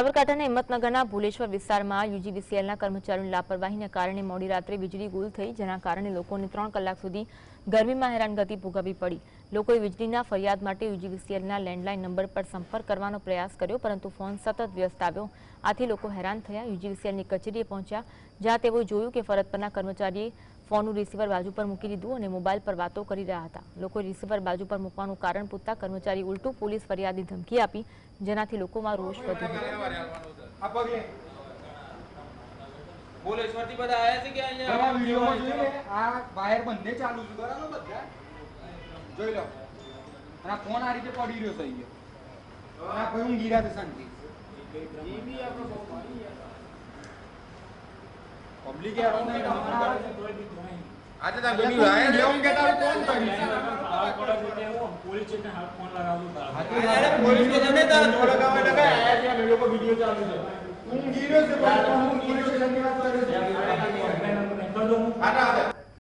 અવરકાટને હિંમતનગરના ભુલેશ્વર વિસ્તારમાં યુજીવીસીએલના કર્મચારીઓની લાપરવાહીના કારણે મોડી રાત્રે વીજળી ગુલ થઈ જેના કારણે લોકોએ 3 કલાક સુધી ગરમીમાં હેરાનગતિ ભોગવવી પડી લોકોએ વીજળીના ફરિયાદ માટે યુજીવીસીએલના લેન્ડલાઈન નંબર પર સંપર્ક કરવાનો પ્રયાસ કર્યો પરંતુ ફોન સતત વ્યસ્ત આવ્યો આથી લોકો હેરાન થયા યુજીવીસીએલની કચેરીએ પહોંચ્યા જ્યાં તેઓ જોયું કે ફરજ પરના કર્મચારીએ ફોનનું રિસીવર બાજુ પર મૂકી દીધું અને મોબાઈલ પર વાતો કરી રહ્યા હતા લોકો રિસીવર બાજુ પર મૂકવાનું કારણ પૂછતા કર્મચારી ઉલટું પોલીસ ફરિયાદની ધમકી આપી જેનાથી લોકોમાં રોષ વધ્યો પબ્લિક આજે તાર બેબી આયા છે હું કેતા કોણ કરી તાર કોડા બેટી હું પોલીસ સ્ટેશન હાથ ફોન લગાવું તાર અરે પોલીસ સ્ટેશન ને તાર ફોન લગાવવા લગાયા છે મે લોકો વિડિયો ચાલુ છે હું ગીરો છે હું ગીરો